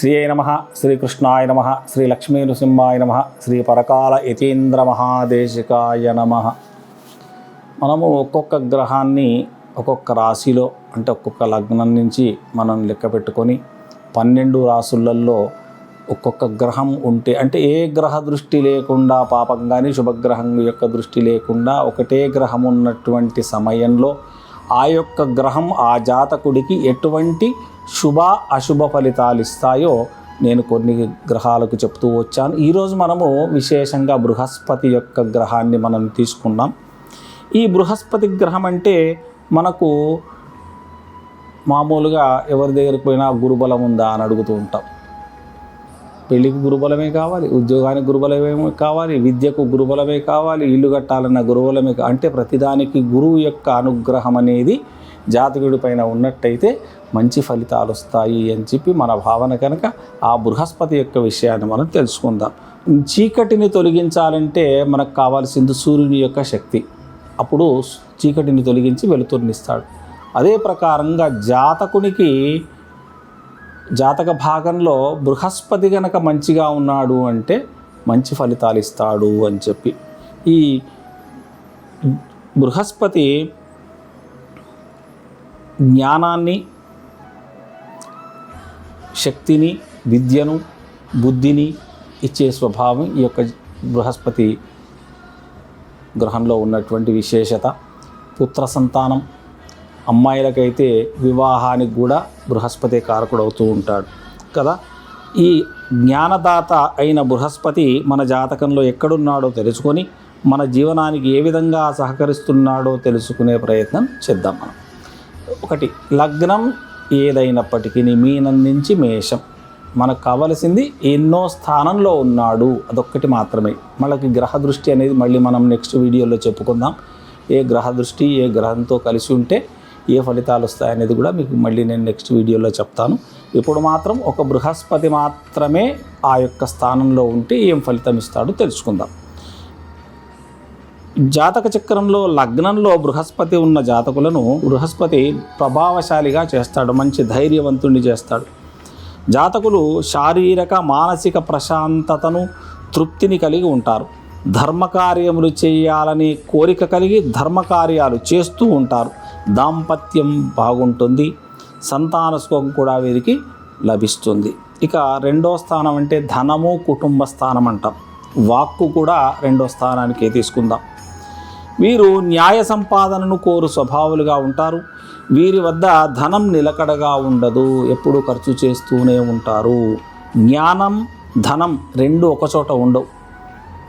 శ్రీ అయి నమ. శ్రీకృష్ణాయ నమ. శ్రీ లక్ష్మీ నృసింహాయ నమ. శ్రీ పరకాల యతీంద్ర మహాదేశికాయ నమ. మనము ఒక్కొక్క గ్రహాన్ని ఒక్కొక్క రాశిలో అంటే ఒక్కొక్క లగ్నం నుంచి మనం లెక్క పెట్టుకొని పన్నెండు రాసులల్లో ఒక్కొక్క గ్రహం ఉంటే అంటే ఏ గ్రహ దృష్టి లేకుండా పాపం కానీ శుభగ్రహం యొక్క దృష్టి లేకుండా ఒకటే గ్రహం ఉన్నటువంటి సమయంలో ఆ యొక్క గ్రహం ఆ జాతకుడికి ఎటువంటి శుభ అశుభ ఫలితాలు ఇస్తాయో నేను కొన్ని గ్రహాలకు చెప్తూ వచ్చాను. ఈరోజు మనము విశేషంగా బృహస్పతి యొక్క గ్రహాన్ని మనం తీసుకున్నాం. ఈ బృహస్పతి గ్రహం అంటే మనకు మామూలుగా ఎవరి దగ్గరికి పోయినా గురుబలం ఉందా అని అడుగుతూ ఉంటాం. పెళ్ళికి గురుబలమే కావాలి ఉద్యోగానికి గురుబలమే కావాలి విద్యకు గురుబలమే కావాలి ఇల్లు కట్టాలన్న గురుబలమే కా- అంటే ప్రతిదానికి గురువు యొక్క అనుగ్రహం అనేది జాతకుడి పైన ఉన్నట్టయితే మంచి ఫలితాలు వస్తాయి అని చెప్పి మన భావన కనుక ఆ బృహస్పతి యొక్క విషయాన్ని మనం తెలుసుకుందాం. చీకటిని తొలగించాలంటే మనకు కావాల్సింది సూర్యుని యొక్క శక్తి. అప్పుడు చీకటిని తొలగించి వెలుతురునిస్తాడు అదే ప్రకారంగా జాతకునికి జాతక భాగంలో బృహస్పతి గనక మంచిగా ఉన్నాడు అంటే మంచి ఫలితాలు ఇస్తాడు అని చెప్పి. ఈ బృహస్పతి జ్ఞానాన్ని శక్తిని విద్యను బుద్ధిని ఇచ్చే స్వభావం ఈ యొక్క బృహస్పతి గ్రహంలో ఉన్నటువంటి విశేషత. పుత్ర సంతానం అమ్మాయిలకైతే వివాహానికి కూడా బృహస్పతి కారకుడు అవుతూ ఉంటాడు. కదా? ఈ జ్ఞానదాత అయిన బృహస్పతి మన జాతకంలో ఎక్కడున్నాడో తెలుసుకొని మన జీవనానికి ఏ విధంగా సహకరిస్తున్నాడో తెలుసుకునే ప్రయత్నం చేద్దాం మనం. ఒకటి లగ్నం ఏదైనప్పటికీ మీనం నుంచి మేషం. మనకు కావలసింది ఎన్నో స్థానంలో ఉన్నాడు. అదొక్కటి మాత్రమే. మనకి గ్రహ దృష్టి అనేది మళ్ళీ మనం నెక్స్ట్ వీడియోలో చెప్పుకుందాం. ఏ గ్రహ దృష్టి ఏ గ్రహంతో కలిసి ఉంటే ఏ ఫలితాలు వస్తాయనేది కూడా మీకు మళ్ళీ నేను నెక్స్ట్ వీడియోలో చెప్తాను. ఇప్పుడు మాత్రం ఒక బృహస్పతి మాత్రమే ఆ యొక్క స్థానంలో ఉంటే ఏం ఫలితం ఇస్తాడో తెలుసుకుందాం. జాతక చక్రంలో లగ్నంలో బృహస్పతి ఉన్న జాతకులను బృహస్పతి ప్రభావశాలిగా చేస్తాడు మంచి ధైర్యవంతుణ్ణి చేస్తాడు. జాతకులు శారీరక మానసిక ప్రశాంతతను తృప్తిని కలిగి ఉంటారు. ధర్మకార్యములు చేయాలనే కోరిక కలిగి ధర్మకార్యాలు చేస్తూ ఉంటారు. దాంపత్యం బాగుంటుంది. సంతాన సుఖం కూడా వీరికి లభిస్తుంది. ఇక రెండో స్థానం అంటే ధనము కుటుంబ స్థానం అంటాం. వాక్కు కూడా రెండో స్థానానికి తీసుకుందాం. వీరు న్యాయ సంపాదనను కోరు స్వభావులుగా ఉంటారు. వీరి వద్ద ధనం నిలకడగా ఉండదు. ఎప్పుడు ఖర్చు చేస్తూనే ఉంటారు. జ్ఞానం ధనం రెండు ఒకచోట ఉండవు.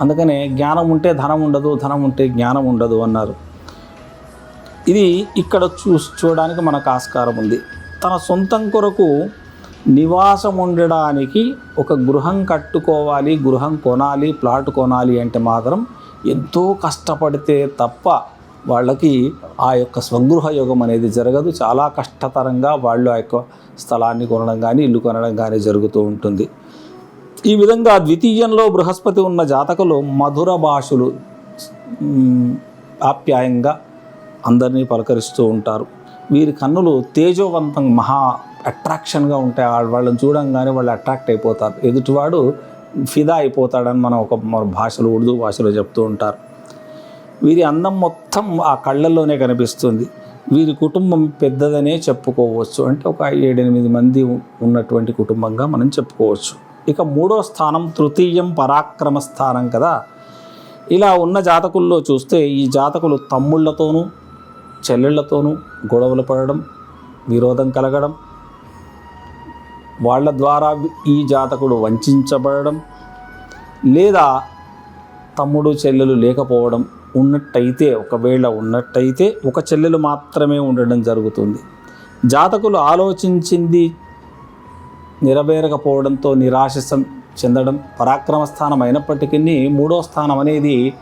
అందుకనే జ్ఞానం ఉంటే ధనం ఉండదు ధనం ఉంటే జ్ఞానం ఉండదు అన్నారు. ఇది ఇక్కడ చూ చూడడానికి మనకు ఆస్కారం ఉంది. తన సొంతం కొరకు నివాసం ఉండడానికి ఒక గృహం కట్టుకోవాలి గృహం కొనాలి ప్లాట్ కొనాలి అంటే మాత్రం ఎంతో కష్టపడితే తప్ప వాళ్ళకి ఆ యొక్క స్వగృహ యోగం అనేది జరగదు. చాలా కష్టతరంగా వాళ్ళు ఆ యొక్క స్థలాన్ని కొనడం కానీ ఇల్లు కొనడం కానీ జరుగుతూ ఉంటుంది. ఈ విధంగా ద్వితీయంలో బృహస్పతి ఉన్న జాతకులు మధుర భాషలు ఆప్యాయంగా అందరినీ పలకరిస్తూ ఉంటారు. వీరి కన్నులు తేజోవంతం మహా అట్రాక్షన్గా ఉంటాయి. ఆ- వాళ్ళని చూడంగానే వాళ్ళు అట్రాక్ట్ అయిపోతారు. ఎదుటివాడు ఫిదా అయిపోతాడని మనం ఒక మన భాషలో ఉర్దూ భాషలో చెప్తూ ఉంటారు. వీరి అందం మొత్తం ఆ కళ్ళల్లోనే కనిపిస్తుంది. వీరి కుటుంబం పెద్దదనే చెప్పుకోవచ్చు. అంటే ఒక ఏడెనిమిది మంది ఉన్నటువంటి కుటుంబంగా మనం చెప్పుకోవచ్చు. ఇక మూడో స్థానం తృతీయం పరాక్రమ స్థానం కదా. ఇలా ఉన్న జాతకుల్లో చూస్తే ఈ జాతకులు తమ్ముళ్ళతోనూ చెల్లెళ్ళతోనూ గొడవలు పడడం విరోధం కలగడం వాళ్ళ ద్వారా ఈ జాతకుడు వంచబడడం లేదా తమ్ముడు చెల్లెలు లేకపోవడం ఉన్నట్టయితే ఒకవేళ ఉన్నట్టయితే ఒక చెల్లెలు మాత్రమే ఉండడం జరుగుతుంది. జాతకులు ఆలోచించింది నెరవేరకపోవడంతో నిరాశసం చెందడం పరాక్రమ స్థానం అయినప్పటికీ మూడో స్థానం అనేది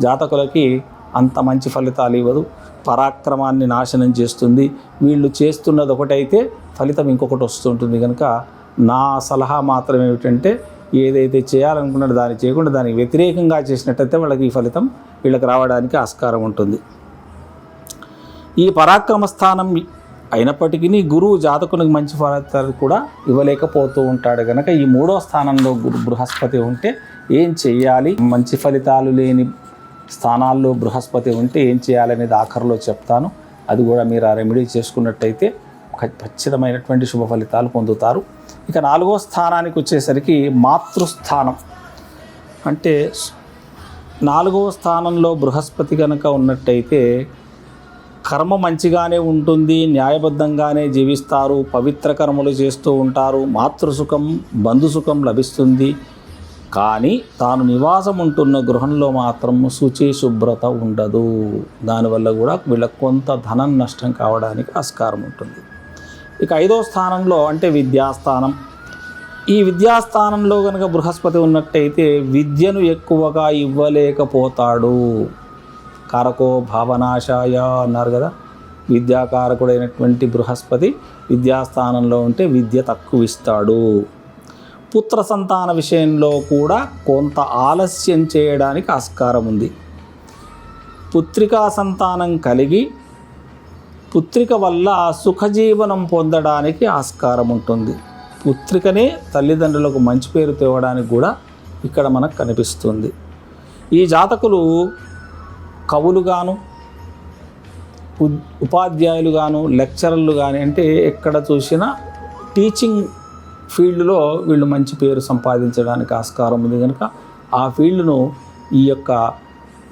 జాతకులకి అంత మంచి ఫలితాలు ఇవ్వదు. పరాక్రమాన్ని నాశనం చేస్తుంది. వీళ్ళు చేస్తున్నది ఒకటైతే ఫలితం ఇంకొకటి వస్తుంటుంది కనుక నా సలహా మాత్రం ఏమిటంటే ఏదైతే చేయాలనుకున్నాడో దాన్ని చేయకుండా దానికి వ్యతిరేకంగా చేసినట్టయితే వాళ్ళకి ఈ ఫలితం వీళ్ళకి రావడానికి ఆస్కారం ఉంటుంది. ఈ పరాక్రమ స్థానం అయినప్పటికీ గురువు జాతకునికి మంచి ఫలితాలు కూడా ఇవ్వలేకపోతూ ఉంటాడు కనుక ఈ మూడో స్థానంలో గురు బృహస్పతి ఉంటే ఏం చెయ్యాలి? మంచి ఫలితాలు లేని స్థానాల్లో బృహస్పతి ఉంటే ఏం చేయాలనేది ఆఖరిలో చెప్తాను. అది కూడా మీరు ఆ రెమెడీ చేసుకున్నట్టయితే ఖచ్చితమైనటువంటి శుభ ఫలితాలు పొందుతారు. ఇక నాలుగో స్థానానికి వచ్చేసరికి మాతృస్థానం. అంటే నాలుగవ స్థానంలో బృహస్పతి కనుక ఉన్నట్టయితే కర్మ మంచిగానే ఉంటుంది న్యాయబద్ధంగానే జీవిస్తారు పవిత్ర కర్మలు చేస్తూ ఉంటారు మాతృసుఖం బంధుసుఖం లభిస్తుంది కానీ తాను నివాసం ఉంటున్న గృహంలో మాత్రం శుచి శుభ్రత ఉండదు. దానివల్ల కూడా వీళ్ళకు కొంత ధనం నష్టం కావడానికి ఆస్కారం ఉంటుంది. ఇక ఐదో స్థానంలో అంటే విద్యాస్థానం. ఈ విద్యాస్థానంలో కనుక బృహస్పతి ఉన్నట్టయితే విద్యను ఎక్కువగా ఇవ్వలేకపోతాడు. కారకో భావనాశాయ అన్నారు కదా. విద్యాకారకుడైనటువంటి బృహస్పతి విద్యాస్థానంలో ఉంటే విద్య తక్కువ ఇస్తాడు పుత్ర సంతాన విషయంలో కూడా కొంత ఆలస్యం చేయడానికి ఆస్కారం ఉంది. పుత్రికా సంతానం కలిగి పుత్రిక వల్ల సుఖజీవనం పొందడానికి ఆస్కారం ఉంటుంది. పుత్రికనే తల్లిదండ్రులకు మంచి పేరు తేవడానికి కూడా ఇక్కడ మనకు కనిపిస్తుంది. ఈ జాతకులు కవులుగాను ఉపాధ్యాయులు ఉపాధ్యాయులుగాను లెక్చరర్లు కానీ అంటే ఎక్కడ చూసినా టీచింగ్ ఫీల్డ్లో వీళ్ళు మంచి పేరు సంపాదించడానికి ఆస్కారం ఉంది కనుక ఆ ఫీల్డ్ను ఈ యొక్క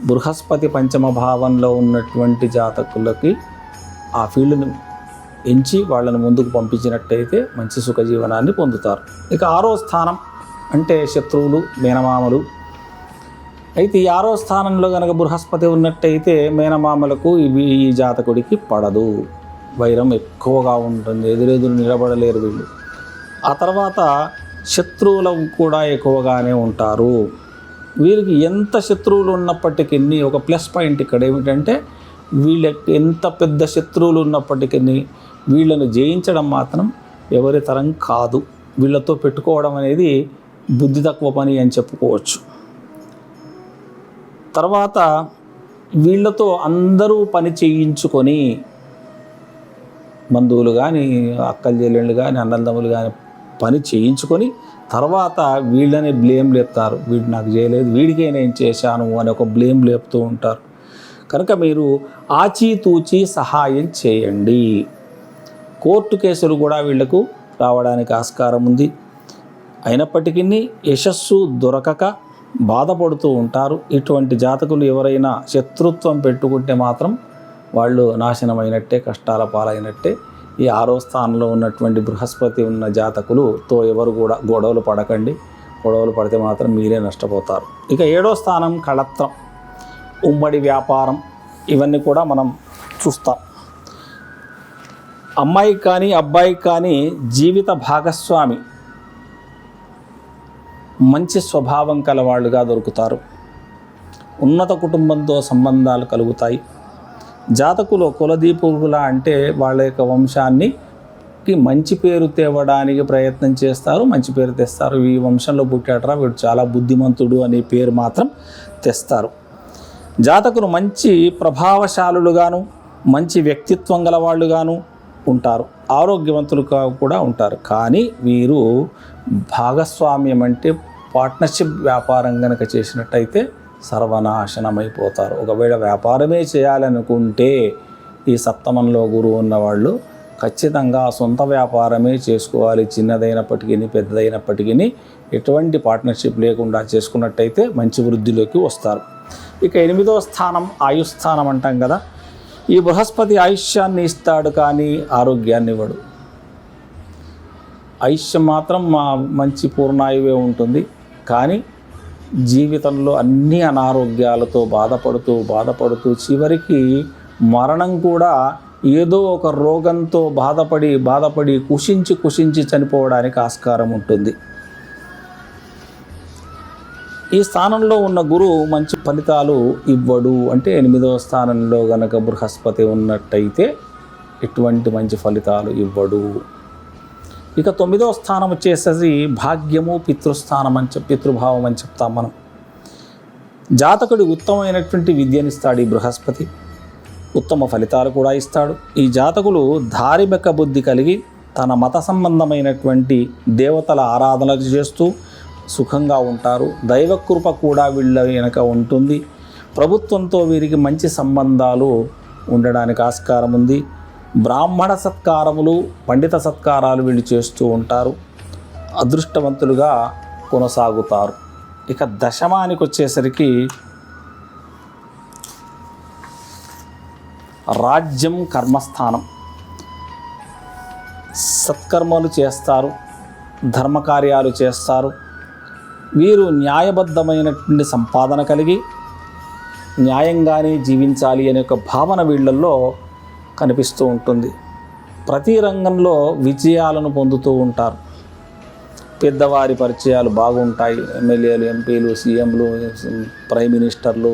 బృహస్పతి పంచమ భావంలో ఉన్నటువంటి జాతకులకి ఆ ఫీల్డ్ను ఎంచి వాళ్ళని ముందుకు పంపించినట్టయితే మంచి సుఖజీవనాన్ని పొందుతారు. ఇక ఆరో స్థానం అంటే శత్రువులు మేనమామలు. అయితే ఈ ఆరో స్థానంలో కనుక బృహస్పతి ఉన్నట్టయితే మేనమామలకు ఇవి ఈ జాతకుడికి పడదు. వైరం ఎక్కువగా ఉంటుంది ఎదురెదురు నిలబడలేరు వీళ్ళు. ఆ తర్వాత శత్రువులు కూడా ఎక్కువగానే ఉంటారు. వీరికి ఎంత శత్రువులు ఉన్నప్పటికీ ఒక ప్లస్ పాయింట్ ఇక్కడ ఏమిటంటే వీళ్ళకి ఎంత పెద్ద శత్రువులు ఉన్నప్పటికీ వీళ్ళను జయించడం మాత్రం ఎవరి తరం కాదు. వీళ్ళతో పెట్టుకోవడం అనేది బుద్ధి తక్కువ పని అని చెప్పుకోవచ్చు. తర్వాత వీళ్ళతో అందరూ పని చేయించుకొని బంధువులు కానీ అక్కలు చెల్లెళ్ళు కానీ అన్నదమ్ములు కానీ పని చేయించుకొని తర్వాత వీళ్ళని బ్లేమ్ లేపుతారు. వీడు నాకు చేయలేదు వీడికే నేను చేశాను అని ఒక బ్లేమ్ లేపుతూ ఉంటారు. కనుక మీరు ఆచితూచి సహాయం చేయండి. కోర్టు కేసులు కూడా వీళ్ళకు రావడానికి ఆస్కారం ఉంది. అయినప్పటికీ యశస్సు దొరకక బాధపడుతూ ఉంటారు. ఇటువంటి జాతకులు ఎవరైనా శత్రుత్వం పెట్టుకుంటే మాత్రం వాళ్ళు నాశనమైనట్టే కష్టాల పాలైనట్టే ఈ ఆరో స్థానంలో ఉన్నటువంటి బృహస్పతి ఉన్న జాతకులుతో ఎవరు కూడా గొడవలు పడకండి. గొడవలు పడితే మాత్రం మీరే నష్టపోతారు. ఇక ఏడో స్థానం కళత్రం ఉమ్మడి వ్యాపారం ఇవన్నీ కూడా మనం చూస్తాం. అమ్మాయికి కానీ అబ్బాయికి కానీ జీవిత భాగస్వామి మంచి స్వభావం కలవాళ్ళుగా దొరుకుతారు. ఉన్నత కుటుంబంతో సంబంధాలు కలుగుతాయి. జాతకులు కులదీపుల అంటే వాళ్ళ యొక్క వంశాన్ని కి మంచి పేరు తేవడానికి ప్రయత్నం చేస్తారు మంచి పేరు తెస్తారు. ఈ వంశంలో పుట్టాడరా వీడు చాలా బుద్ధిమంతుడు అనే పేరు మాత్రం తెస్తారు. జాతకులు మంచి ప్రభావశాలులుగాను మంచి వ్యక్తిత్వం గలవాళ్ళుగాను ఉంటారు. ఆరోగ్యవంతులుగా కూడా ఉంటారు. కానీ వీరు భాగస్వామ్యం అంటే పార్ట్నర్షిప్ వ్యాపారం కనుక చేసినట్టయితే సర్వనాశనమైపోతారు. ఒకవేళ వ్యాపారమే చేయాలనుకుంటే ఈ సప్తమంలో గురువు ఉన్నవాళ్ళు ఖచ్చితంగా సొంత వ్యాపారమే చేసుకోవాలి. చిన్నదైనప్పటికీ పెద్దదైనప్పటికీ ఎటువంటి పార్ట్నర్షిప్ లేకుండా చేసుకున్నట్టయితే మంచి వృద్ధిలోకి వస్తారు. ఇక ఎనిమిదో స్థానం ఆయుస్థానం అంటాం కదా. ఈ బృహస్పతి ఆయుష్యాన్ని ఇస్తాడు కానీ ఆరోగ్యాన్ని ఇవ్వడు. ఆయుష్యం మాత్రం మా మంచి పూర్ణాయువే ఉంటుంది. కానీ జీవితంలో అన్ని అనారోగ్యాలతో బాధపడుతూ బాధపడుతూ చివరికి మరణం కూడా ఏదో ఒక రోగంతో బాధపడి బాధపడి కుషించి కుషించి చనిపోవడానికి ఆస్కారం ఉంటుంది. ఈ స్థానంలో ఉన్న గురువు మంచి ఫలితాలు ఇవ్వడు అంటే ఎనిమిదవ స్థానంలో గనక బృహస్పతి ఉన్నట్టయితే ఎటువంటి మంచి ఫలితాలు ఇవ్వడు. ఇక తొమ్మిదవ స్థానం వచ్చేసేసి భాగ్యము పితృస్థానం అని చెప్పి పితృభావం అని చెప్తాం మనం. జాతకుడి ఉత్తమమైనటువంటి విద్యనిస్తాడు ఈ బృహస్పతి. ఉత్తమ ఫలితాలు కూడా ఇస్తాడు. ఈ జాతకులు ధార్మిక బుద్ధి కలిగి తన మత సంబంధమైనటువంటి దేవతల ఆరాధనలు చేస్తూ సుఖంగా ఉంటారు. దైవకృప కూడా వీళ్ళ వెనక ఉంటుంది. ప్రభుత్వంతో వీరికి మంచి సంబంధాలు ఉండడానికి ఆస్కారం ఉంది. బ్రాహ్మణ సత్కారములు పండిత సత్కారాలు వీళ్ళు చేస్తూ ఉంటారు. అదృష్టవంతులుగా కొనసాగుతారు. ఇక దశమానికి వచ్చేసరికి రాజ్యం కర్మస్థానం. సత్కర్మలు చేస్తారు ధర్మకార్యాలు చేస్తారు. వీరు న్యాయబద్ధమైనటువంటి సంపాదన కలిగి న్యాయంగానే జీవించాలి అనే ఒక భావన వీళ్ళల్లో కనిపిస్తూ ఉంటుంది. ప్రతి రంగంలో విజయాలను పొందుతూ ఉంటారు. పెద్దవారి పరిచయాలు బాగుంటాయి. ఎమ్మెల్యేలు ఎంపీలు సీఎంలు ప్రైమ్ మినిస్టర్లు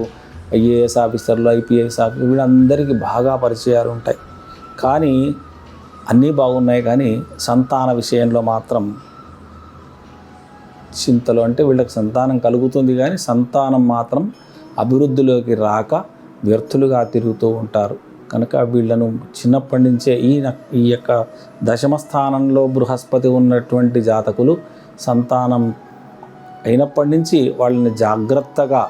ఐఏఎస్ ఆఫీసర్లు ఐపీఎస్ ఆఫీసర్లు వీళ్ళందరికీ బాగా పరిచయాలు ఉంటాయి. కానీ అన్నీ బాగున్నాయి కానీ సంతాన విషయంలో మాత్రం చింతలు అంటే వీళ్ళకి సంతానం కలుగుతుంది కానీ సంతానం మాత్రం అభివృద్ధిలోకి రాక వ్యర్థులుగా తిరుగుతూ ఉంటారు. కనుక వీళ్ళను చిన్నప్పటి నుంచే ఈ ఈ యొక్క దశమ స్థానంలో బృహస్పతి ఉన్నటువంటి జాతకులు సంతానం అయినప్పటి నుంచి వాళ్ళని జాగ్రత్తగా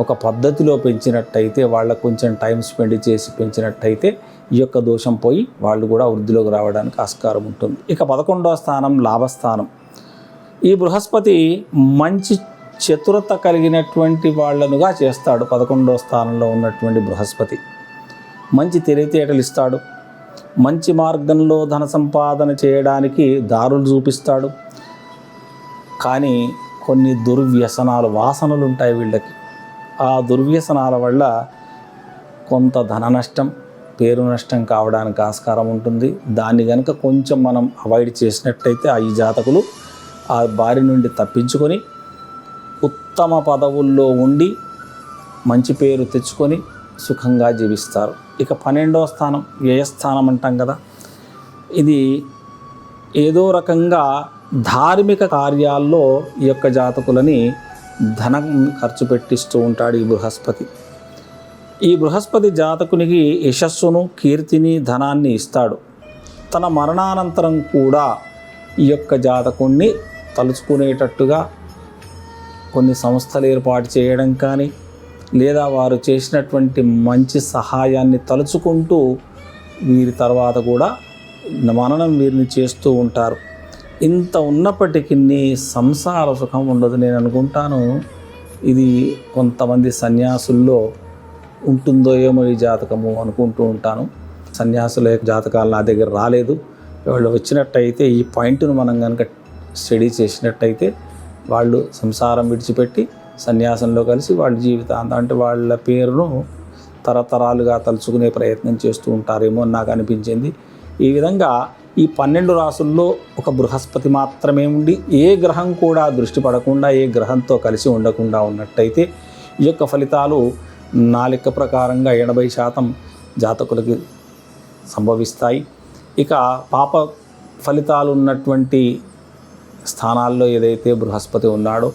ఒక పద్ధతిలో పెంచినట్టయితే వాళ్ళకు కొంచెం టైం స్పెండ్ చేసి పెంచినట్టయితే ఈ యొక్క దోషం పోయి వాళ్ళు కూడా వృద్ధిలోకి రావడానికి ఆస్కారం ఉంటుంది. ఇక పదకొండవ స్థానం లాభస్థానం. ఈ బృహస్పతి మంచి చతురత కలిగినటువంటి వాళ్ళనుగా చేస్తాడు పదకొండవ స్థానంలో ఉన్నటువంటి బృహస్పతి. మంచి తెలివితేటలు ఇస్తాడు. మంచి మార్గంలో ధన సంపాదన చేయడానికి దారులు చూపిస్తాడు. కానీ కొన్ని దుర్వ్యసనాలు వాసనలు ఉంటాయి వీళ్ళకి. ఆ దుర్వ్యసనాల వల్ల కొంత ధన నష్టం పేరు నష్టం కావడానికి ఆస్కారం ఉంటుంది. దాన్ని కనుక కొంచెం మనం అవాయిడ్ చేసినట్టయితే ఆ ఈ జాతకులు ఆ బారి నుండి తప్పించుకొని ఉత్తమ పదవుల్లో ఉండి మంచి పేరు తెచ్చుకొని సుఖంగా జీవిస్తారు. ఇక పన్నెండవ స్థానం వ్యయస్థానం అంటాం కదా. ఇది ఏదో రకంగా ధార్మిక కార్యాల్లో ఈ యొక్క జాతకులని ధనం ఖర్చు పెట్టిస్తూ ఉంటాడు ఈ బృహస్పతి. ఈ బృహస్పతి జాతకునికి యశస్సును కీర్తిని ధనాన్ని ఇస్తాడు. తన మరణానంతరం కూడా ఈ యొక్క జాతకుణ్ణి తలుచుకునేటట్టుగా కొన్ని సంస్థలు ఏర్పాటు చేయడం కానీ లేదా వారు చేసినటువంటి మంచి సహాయాన్ని తలుచుకుంటూ వీరి తర్వాత కూడా మననం వీరిని చేస్తూ ఉంటారు. ఇంత ఉన్నప్పటికీ సంసార సుఖం ఉండదు నేను అనుకుంటాను. ఇది కొంతమంది సన్యాసుల్లో ఉంటుందో ఏమో ఈ జాతకము అనుకుంటూ ఉంటాను. సన్యాసుల యొక్క జాతకాలు నా దగ్గర రాలేదు. వాళ్ళు వచ్చినట్టయితే ఈ పాయింట్ను మనం కనుక స్టడీ చేసినట్టయితే వాళ్ళు సంసారం విడిచిపెట్టి సన్యాసంలో కలిసి వాళ్ళ జీవితాంతం అంటే వాళ్ళ పేరును తరతరాలుగా తలుచుకునే ప్రయత్నం చేస్తూ ఉంటారేమో అని నాకు అనిపించింది. ఈ విధంగా ఈ పన్నెండు రాసుల్లో ఒక బృహస్పతి మాత్రమే ఉండి ఏ గ్రహం కూడా దృష్టి పడకుండా ఏ గ్రహంతో కలిసి ఉండకుండా ఉన్నట్టయితే ఈ యొక్క ఫలితాలు నా లెక్క ప్రకారంగా ఎనభై శాతం జాతకులకి సంభవిస్తాయి. ఇక పాప ఫలితాలు ఉన్నటువంటి స్థానాల్లో ఏదైతే బృహస్పతి ఉన్నాడో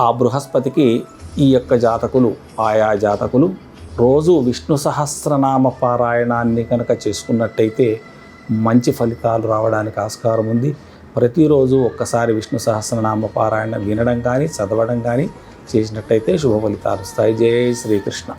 ఆ బృహస్పతికి ఈ యొక్క జాతకులు ఆయా జాతకులు రోజు విష్ణు సహస్రనామ పారాయణాన్ని కనుక చేసుకున్నట్టయితే మంచి ఫలితాలు రావడానికి ఆస్కారం ఉంది. ప్రతిరోజు ఒక్కసారి విష్ణు సహస్రనామ పారాయణ వినడం కానీ చదవడం కానీ చేసినట్టయితే శుభ ఫలితాలు వస్తాయి. జై శ్రీకృష్ణ.